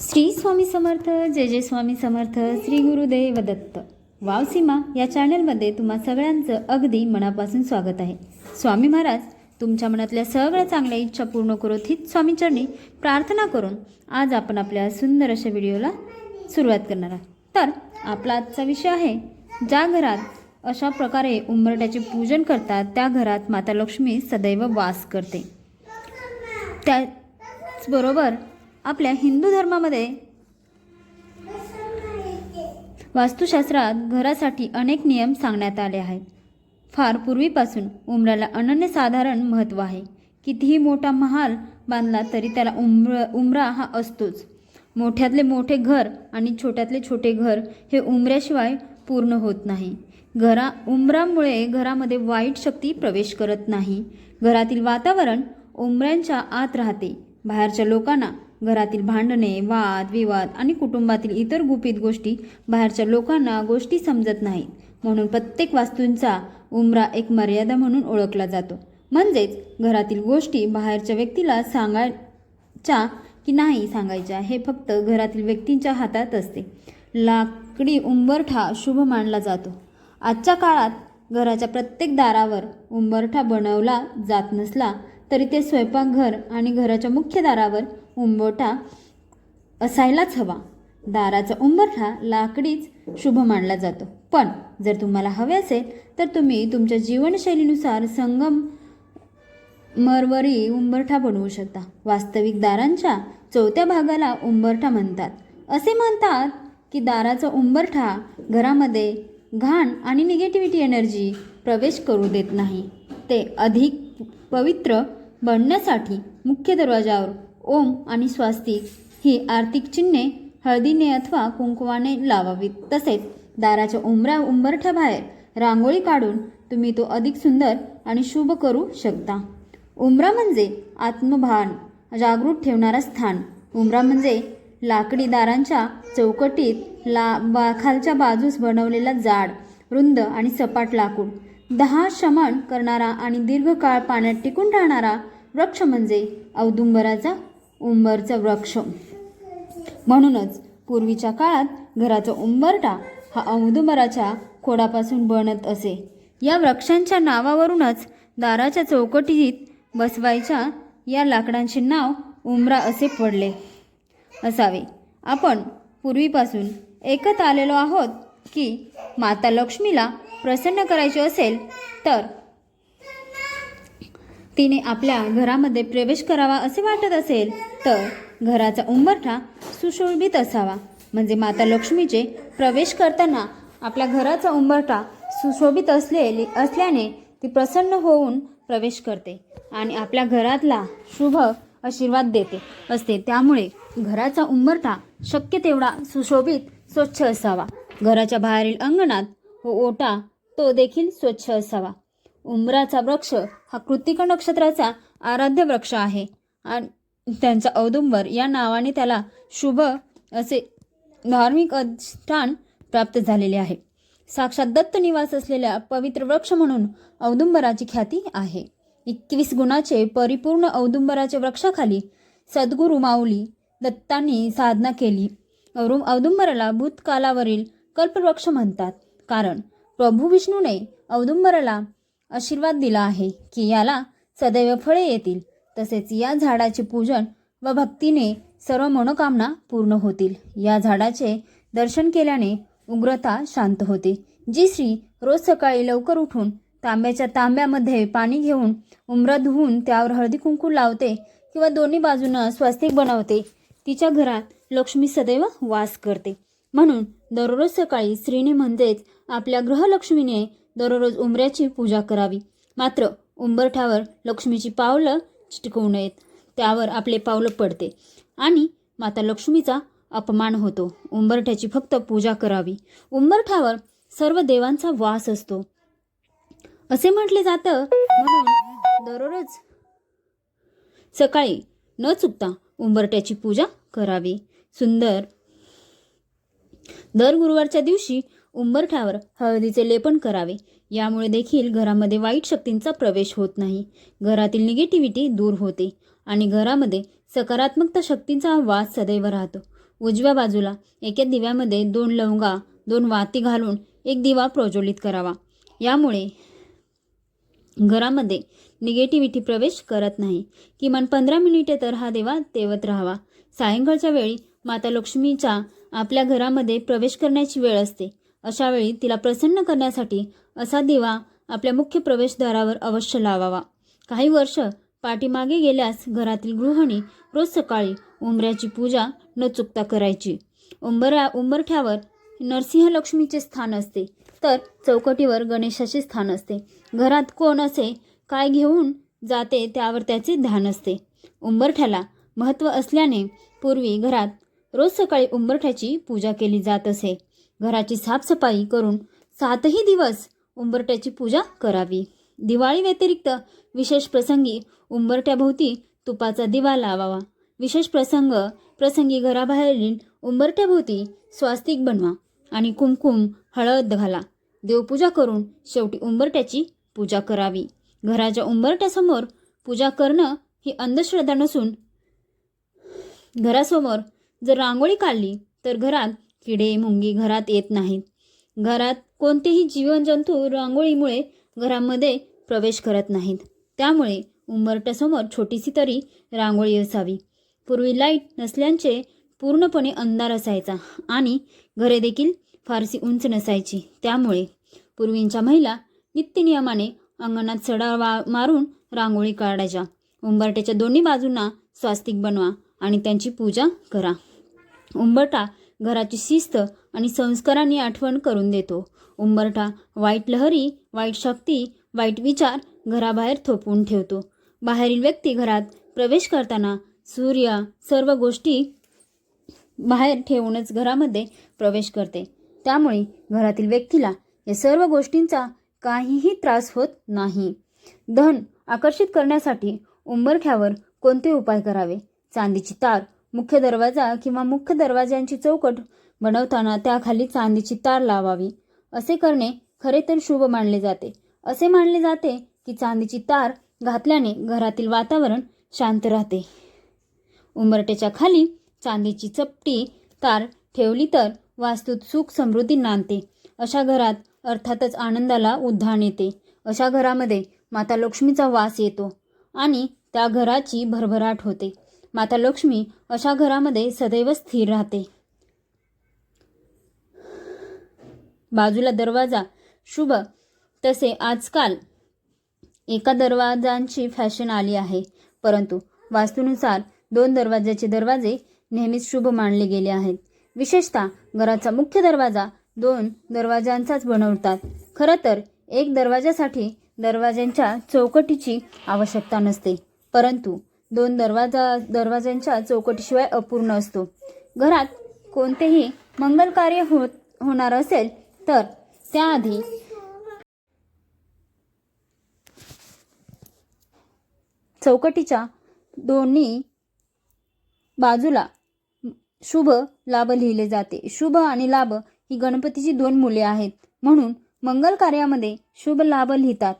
श्री स्वामी समर्थ जय जय स्वामी समर्थ श्री गुरुदेव दत्त. वाव सीमा या चॅनलमध्ये तुम्हा सगळ्यांचं अगदी मनापासून स्वागत आहे. स्वामी महाराज तुमच्या मनातल्या सगळ्या चांगल्या इच्छा पूर्ण करोत हीच स्वामीचरणी प्रार्थना करून आज आपण आपल्या सुंदर अशा व्हिडिओला सुरुवात करणार आहोत. तर आपला आजचा विषय आहे ज्या घरात अशा प्रकारे उंबरट्याचे पूजन करतात त्या घरात माता लक्ष्मी सदैव वास करते. त्याचबरोबर आपल्या हिंदू धर्मामध्ये. वास्तुशास्त्रात घरासाठी अनेक नियम सांगण्यात आले आहेत. फार पूर्वीपासून उमराला अनन्यसाधारण महत्त्व आहे. कितीही मोठा महाल बांधला तरी त्याला उम्र उमरा हा असतोच. मोठ्यातले मोठे घर आणि छोट्यातले छोटे घर हे उमऱ्याशिवाय पूर्ण होत नाही. घरा उमरामुळे घरामध्ये वाईट शक्ती प्रवेश करत नाही. घरातील वातावरण उमऱ्यांच्या आत राहते. बाहेरच्या लोकांना घरातील भांडणे वाद विवाद आणि कुटुंबातील इतर गुपित गोष्टी बाहेरच्या लोकांना गोष्टी समजत नाहीत. म्हणून प्रत्येक वास्तूंचा उमरा एक मर्यादा म्हणून ओळखला जातो. म्हणजेच घरातील गोष्टी बाहेरच्या व्यक्तीला सांगायच्या की नाही सांगायच्या हे फक्त घरातील व्यक्तींच्या हातात असते. लाकडी उंबरठा शुभ मानला जातो. आजच्या काळात घराच्या प्रत्येक दारावर उंबरठा बनवला जात नसला तरी ते स्वयंपाकघर आणि घराच्या मुख्य दारावर उंबरठा असायलाच हवा. दाराचा उंबरठा लाकडीच शुभ मानला जातो. पण जर तुम्हाला हवे असेल तर तुम्ही तुमच्या जीवनशैलीनुसार संगम मरवरी उंबरठा बनवू शकता. वास्तविक दारांच्या चौथ्या भागाला उंबरठा म्हणतात. असे म्हणतात की दाराचा उंबरठा घरामध्ये घाण आणि निगेटिव्हिटी एनर्जी प्रवेश करू देत नाही. ते अधिक पवित्र बनण्यासाठी मुख्य दरवाजावर ओम आणि स्वास्तिक ही आर्थिक चिन्हे हळदीने अथवा कुंकवाने लावावीत. तसेच दाराच्या उंबरा उंबरठ्याबाहेर रांगोळी काढून तुम्ही तो अधिक सुंदर आणि शुभ करू शकता. उमरा म्हणजे आत्मभान जागृत ठेवणारा स्थान. उमरा म्हणजे लाकडी दारांच्या चौकटीत ला बा खालच्या बाजूस बनवलेला जाड रुंद आणि सपाट लाकूड. दहा शमन करणारा आणि दीर्घकाळ पाण्यात टिकून राहणारा वृक्ष म्हणजे औदुंबराचा उंबरचा वृक्ष. म्हणूनच पूर्वीच्या काळात घराचा उंबरटा हा औदुंबराच्या खोडापासून बनत असे. या वृक्षांच्या नावावरूनच दाराच्या चौकटीत बसवायच्या या लाकडांचे नाव उमरा असे पडले. असावे. आपण पूर्वीपासून ऐकत आलेलो आहोत की माता लक्ष्मीला प्रसन्न करायचे असेल तर तिने आपल्या घरामध्ये प्रवेश करावा असे वाटत असेल तर घराचा उंबरठा सुशोभित असावा. म्हणजे माता लक्ष्मीचे प्रवेश करताना आपल्या घराचा उंबरठा सुशोभित असलेली असल्याने ती प्रसन्न होऊन प्रवेश करते आणि आपल्या घरातला शुभ आशीर्वाद देते असते. त्यामुळे घराचा उंबरठा शक्य तेवढा सुशोभित स्वच्छ असावा. घराच्या बाहेरील अंगणात व ओटा तो देखील स्वच्छ असावा. उंबराचा वृक्ष हा कृतिका नक्षत्राचा आराध्य वृक्ष आहे. आणि त्यांचा औदुंबर या नावाने त्याला शुभ असे धार्मिक अधिष्ठान प्राप्त झालेले आहे. साक्षात दत्त निवास असलेल्या पवित्र वृक्ष म्हणून औदुंबराची ख्याती आहे. एकवीस गुणाचे परिपूर्ण औदुंबराच्या वृक्षाखाली सद्गुरू माऊली दत्तांनी साधना केली. औदुंबराला भूतकालावरील कल्पवृक्ष म्हणतात. कारण प्रभू विष्णूने औदुंबराला आशीर्वाद दिला आहे की याला सदैव फळे येतील. तसेच या झाडाचे पूजन व भक्तीने सर्व मनोकामना पूर्ण होतील. या झाडाचे दर्शन केल्याने उग्रता शांत होते. जी स्त्री रोज सकाळी लवकर उठून तांब्याच्या तांब्यामध्ये पाणी घेऊन उमरा धुवून त्यावर हळदी कुंकू लावते किंवा दोन्ही बाजूनं स्वस्तिक बनवते तिच्या घरात लक्ष्मी सदैव वास करते. म्हणून दररोज सकाळी स्त्रीने म्हणजेच आपल्या गृहलक्ष्मीने दररोज उंबऱ्याची पूजा करावी. मात्र उंबरठ्यावर लक्ष्मीची पावलं चिटकवू नयेत. त्यावर आपले पावलं पडते आणि माता लक्ष्मीचा अपमान होतो. उंबरठ्याची फक्त पूजा करावी. उंबरठ्यावर सर्व देवांचा वास असतो. असे म्हटले जातं म्हणून दररोज सकाळी न चुकता उंबरट्याची पूजा करावी. सुंदर दर गुरुवारच्या दिवशी उंबरठ्यावर हळदीचे लेपन करावे. यामुळे देखील घरामध्ये वाईट शक्तींचा प्रवेश होत नाही. घरातील निगेटिव्हिटी दूर होते आणि घरामध्ये सकारात्मकता शक्तींचा वास सदैव राहतो. उजव्या बाजूला एका दिव्यामध्ये दोन लवंगा दोन वाती घालून एक दिवा प्रज्वलित करावा. यामुळे घरामध्ये निगेटिव्हिटी प्रवेश करत नाही. किमान पंधरा मिनिटे तर हा देवा तेवत राहावा. सायंकाळच्या वेळी माता लक्ष्मीच्या आपल्या घरामध्ये प्रवेश करण्याची वेळ असते. अशावेळी तिला प्रसन्न करण्यासाठी असा दिवा आपल्या मुख्य प्रवेशद्वारावर अवश्य लावावा. काही वर्ष पाठीमागे गेल्यास घरातील गृहिणी रोज सकाळी उंबऱ्याची पूजा न चुकता करायची. उंबऱ्या उंबरठ्यावर नरसिंह लक्ष्मीचे स्थान असते. तर चौकटीवर गणेशाचे स्थान असते. घरात कोण असे काय घेऊन जाते त्यावर त्याचे ध्यान असते. उंबरठ्याला महत्त्व असल्याने पूर्वी घरात रोज सकाळी उंबरठ्याची पूजा केली जात असे. घराची साफसफाई करून सातही दिवस उंबरट्याची पूजा करावी. दिवाळी व्यतिरिक्त विशेष प्रसंगी उंबरट्याभोवती तुपाचा दिवा लावावा. विशेष प्रसंग प्रसंगी घराबाहेरील उंबरट्याभोवती स्वास्तिक बनवा आणि कुमकुम हळद घाला. देवपूजा करून शेवटी उंबरट्याची पूजा करावी. घराच्या उंबरट्यासमोर पूजा करणं ही अंधश्रद्धा नसून घरासमोर जर रांगोळी काढली तर घरात किडे मुंगी घरात येत नाहीत. घरात कोणतेही जीवजंतू रांगोळीमुळे घरामध्ये प्रवेश करत नाहीत. त्यामुळे उंबरट्यासमोर छोटीशी तरी रांगोळी असावी. पूर्वी लाइट नसल्याचे पूर्णपणे अंधार असायचा आणि घरे देखील फारशी उंच नसायची. त्यामुळे पूर्वींच्या महिला नित्यनियमाने अंगणात सडा वा मारून रांगोळी काढायच्या. उंबरट्याच्या दोन्ही बाजूंना स्वास्तिक बनवा आणि त्यांची पूजा करा. उंबरटा घराची शिस्त आणि संस्कारांनी आठवण करून देतो. उंबरठा वाईट लहरी वाईट शक्ती वाईट विचार घराबाहेर थोपवून ठेवतो. बाहेरील व्यक्ती घरात प्रवेश करताना सूर्य सर्व गोष्टी बाहेर ठेवूनच घरामध्ये प्रवेश करते. त्यामुळे घरातील व्यक्तीला या सर्व गोष्टींचा काहीही त्रास होत नाही. धन आकर्षित करण्यासाठी उंबरठ्यावर कोणते उपाय करावे? चांदीची तार मुख्य दरवाजा किंवा मुख्य दरवाज्यांची चौकट बनवताना त्याखाली चांदीची तार लावावी. असे करणे खरे तर शुभ मानले जाते. असे मानले जाते की चांदीची तार घातल्याने घरातील वातावरण शांत राहते. उंबरट्याच्या खाली चांदीची चपटी तार ठेवली तर वास्तूत सुख समृद्धी नांदते. अशा घरात अर्थातच आनंदाला उद्धाण येते. अशा घरामध्ये माता लक्ष्मीचा वास येतो आणि त्या घराची भरभराट होते. माता लक्ष्मी अशा घरामध्ये सदैव स्थिर राहते. बाजूला दरवाजा शुभ. तसे आजकाल एका दरवाजांची फॅशन आली आहे. परंतु वास्तूनुसार दोन दरवाजाचे दरवाजे नेहमीच शुभ मानले गेले आहेत. विशेषतः घराचा मुख्य दरवाजा दोन दरवाजांचाच बनवतात. खरं तर एक दरवाजासाठी दरवाज्यांच्या चौकटीची आवश्यकता नसते. परंतु दोन दरवाजा दरवाज्यांच्या चौकटीशिवाय अपूर्ण असतो. घरात कोणतेही मंगल कार्य होत होणार असेल तर त्याआधी चौकटीच्या दोन्ही बाजूला शुभ लाभ लिहिले जाते. शुभ आणि लाभ ही गणपतीची दोन मुले आहेत. म्हणून मंगल कार्यामध्ये शुभ लाभ लिहितात.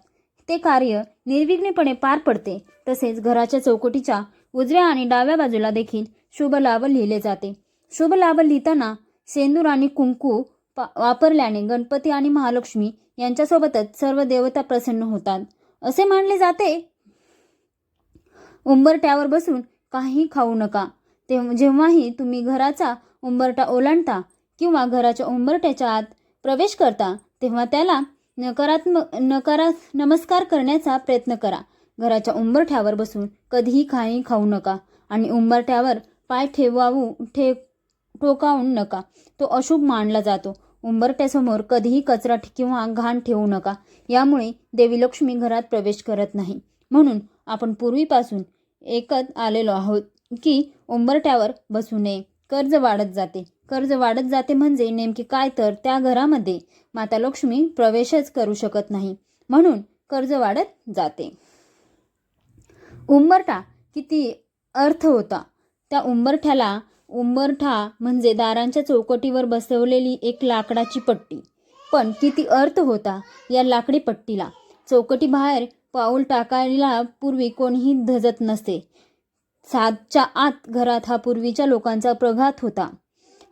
ते कार्य निर्विघ्नपणे पार पडते. तसेच घराच्या चौकटीच्या उजव्या आणि डाव्या बाजूला देखील शुभ लाभ लिहिले जाते. शुभ लाभ लिहिताना सेंदूर आणि कुंकू पा वापरल्याने गणपती आणि महालक्ष्मी यांच्यासोबतच सर्व देवता प्रसन्न होतात. असे मानले जाते. उंबरट्यावर बसून काही खाऊ नका. ते जेव्हाही तुम्ही घराचा उंबरटा ओलांडता किंवा घराच्या उंबरट्याच्या आत प्रवेश करता तेव्हा त्याला नकारात्मक नकारा नमस्कार करण्याचा प्रयत्न करा. घराच्या उंबरठ्यावर बसून कधीही काही खाऊ नका आणि उंबरठ्यावर पाय ठेवावू ठेव टोकावून नका. तो अशुभ मानला जातो. उंबरट्यासमोर कधीही कचरा किंवा घाण ठेवू नका. यामुळे देवी लक्ष्मी घरात प्रवेश करत नाही. म्हणून आपण पूर्वीपासून एकत आलेलो आहोत की उंबरट्यावर बसू नये. कर्ज वाढत जाते. कर्ज वाढत जाते म्हणजे नेमके काय तर त्या घरामध्ये माता लक्ष्मी प्रवेशच करू शकत नाही. म्हणून कर्ज वाढत जाते. उंबरठा किती अर्थ होता. त्या उंबरठ्याला उंबरठा म्हणजे दारांच्या चौकटीवर बसवलेली एक लाकडाची पट्टी. पण किती अर्थ होता या लाकडी पट्टीला. चौकटी बाहेर पाऊल टाकायला पूर्वी कोणीही धजत नसते सातच्या आत घरात हा पूर्वीच्या लोकांचा प्रघात होता.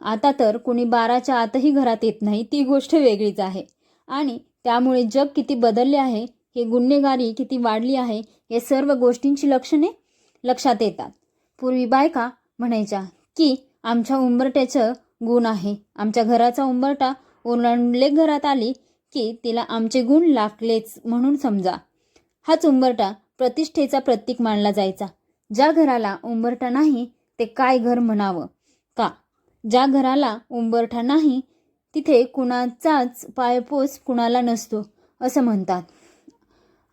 आता तर कुणी बाराच्या आतही घरात येत नाही ती गोष्ट वेगळीच आहे. आणि त्यामुळे जग किती बदलले आहे हे गुन्हेगारी किती वाढली आहे हे सर्व गोष्टींची लक्षणे लक्षात येतात. पूर्वी बायका म्हणायच्या की आमच्या उंबरट्याचं गुण आहे. आमच्या घराचा उंबरटा ओलांडले घरात आली की तिला आमचे गुण लागलेच म्हणून समजा. हाच उंबरटा प्रतिष्ठेचा प्रतीक मानला जायचा. ज्या घराला उंबरटा नाही ते काय घर म्हणावं? का ज्या घराला उंबरठा नाही तिथे कुणाचाच पायपोस कुणाला नसतो असं म्हणतात.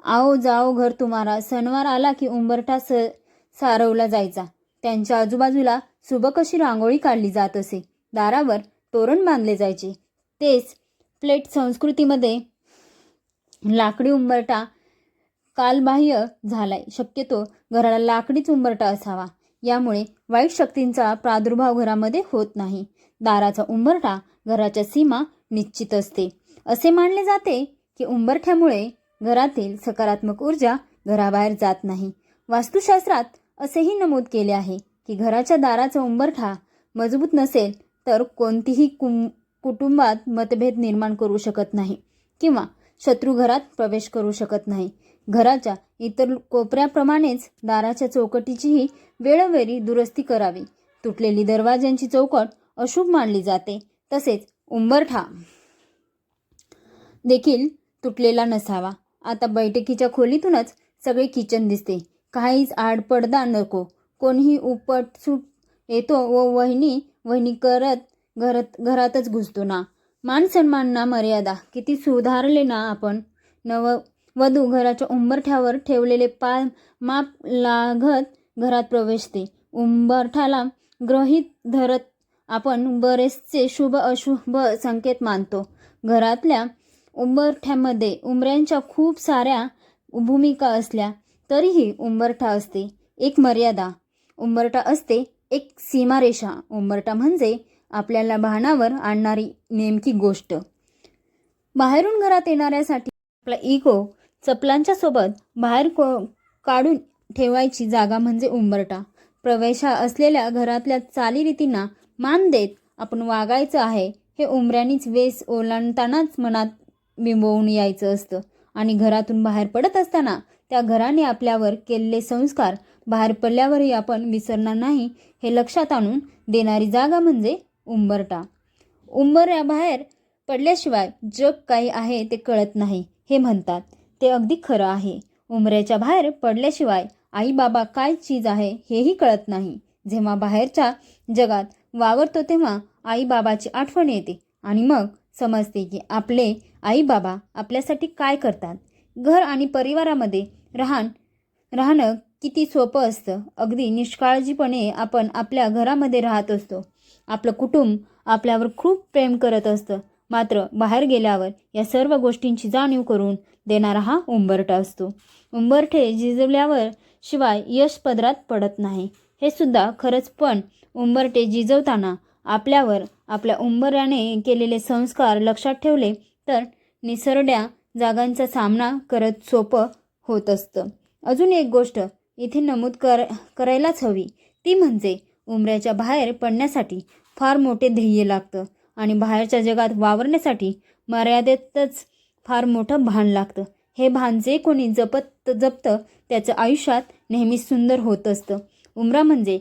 आओ जाओ घर तुम्हाला सणवार आला की उंबरठा स सारवला जायचा. त्यांच्या आजूबाजूला सुबक अशी रांगोळी काढली जात असे. दारावर तोरण बांधले जायचे. तेच प्लेट संस्कृतीमध्ये लाकडी उंबरटा कालबाह्य झालाय. शक्यतो घराला लाकडीच उंबरटा असावा. यामुळे वाईट शक्तींचा प्रादुर्भाव घरामध्ये होत नाही. दाराचा उंबरठा घराच्या सीमा निश्चित असते. असे मानले जाते की उंबरठ्यामुळे घरातील सकारात्मक ऊर्जा घराबाहेर जात नाही. वास्तुशास्त्रात असेही नमूद केले आहे की घराच्या दाराचा उंबरठा मजबूत नसेल तर कोणतीही कुं कुटुंबात मतभेद निर्माण करू शकत नाही किंवा शत्रू घरात प्रवेश करू शकत नाही. घराच्या इतर कोपऱ्याप्रमाणेच दाराच्या चौकटीचीही वेळोवेळी दुरुस्ती करावी. तुटलेली दरवाज्यांची चौकट अशुभ मानली जाते. तसेच उंबरठा देखील तुटलेला नसावा. आता बैठकीच्या खोलीतूनच सगळे किचन दिसते. काहीच आडपडदा नको. कोणीही उपटसूट येतो व वहिनी वहिनी करत घरात घरातच घुसतो ना. मान सन्मानना मर्यादा. किती सुधारले ना आपण. नव वधू घराच्या उंबरठ्यावर ठेवलेले पाय माप लागत घरात प्रवेशते. उंबरठ्याला ग्रहित धरत आपण बरेचसे शुभ अशुभ संकेत मानतो. घरातल्या उंबरठ्यामध्ये उंबऱ्यांच्या खूप साऱ्या भूमिका असल्या तरीही उंबरठा असते. एक मर्यादा. उंबरठा असते एक सीमारेषा. उंबरठा म्हणजे आपल्याला भानावर आणणारी नेमकी गोष्ट. बाहेरून घरात येणाऱ्यासाठी आपला इगो चपलांच्या सोबत बाहेर को काढून ठेवायची जागा म्हणजे उंबरटा प्रवेशा असलेल्या घरातल्या चालीरीतींना मान देत आपण वागायचं आहे हे उमऱ्यानीच वेस ओलांडतानाच मनात बिंबवून यायचं असतं. आणि घरातून बाहेर पडत असताना त्या घराने आपल्यावर केलेले संस्कार बाहेर पडल्यावरही आपण विसरणार नाही हे लक्षात आणून देणारी जागा म्हणजे उंबरटा उंबऱ्याबाहेर पडल्याशिवाय जग काही आहे ते कळत नाही हे म्हणतात. ते अगदी खरं आहे. उंबऱ्याच्या बाहेर पडल्याशिवाय आई बाबा काय चीज आहे हेही कळत नाही. जेव्हा बाहेरच्या जगात वावरतो तेव्हा आई बाबाची आठवण येते आणि मग समजते की आपले आई बाबा आपल्यासाठी काय करतात. घर आणि परिवारामध्ये राहण राहणं किती सोपं असतं. अगदी निष्काळजीपणे आपण आपल्या घरामध्ये राहत असतो. आपलं कुटुंब आपल्यावर खूप प्रेम करत असतं. मात्र बाहेर गेल्यावर या सर्व गोष्टींची जाणीव करून देणारा हा उंबरठा असतो. उंबरठे झिजवल्यावर शिवाय यश पदरात पडत नाही. हे सुद्धा खरंच पण उंबरटे झिजवताना आपल्यावर आपल्या उंबऱ्याने केलेले संस्कार लक्षात ठेवले तर निसरड्या जागांचा सामना करत सोपं होत असतं. अजून एक गोष्ट इथे नमूद कर करायलाच हवी. ती म्हणजे उंबऱ्याच्या बाहेर पडण्यासाठी फार मोठे ध्येय लागतं आणि बाहेरच्या जगात वावरण्यासाठी मर्यादेतच फार मोठं भान लागतं. हे भान जे कोणी जपत जपतं त्याचं आयुष्यात नेहमी सुंदर होत असतं. उमरा म्हणजे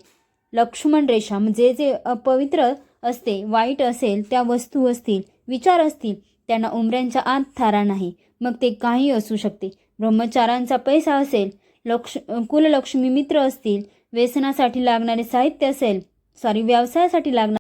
लक्ष्मण रेषा. म्हणजे जे अपवित्र असते वाईट असेल त्या वस्तू असतील विचार असतील त्यांना उमऱ्यांच्या आत थारा नाही. मग ते काही असू शकते. ब्रह्मचारांचा पैसा असेल लक्ष कुललक्ष्मी मित्र असतील व्यसनासाठी लागणारे साहित्य असेल सॉरी व्यवसायासाठी लागणार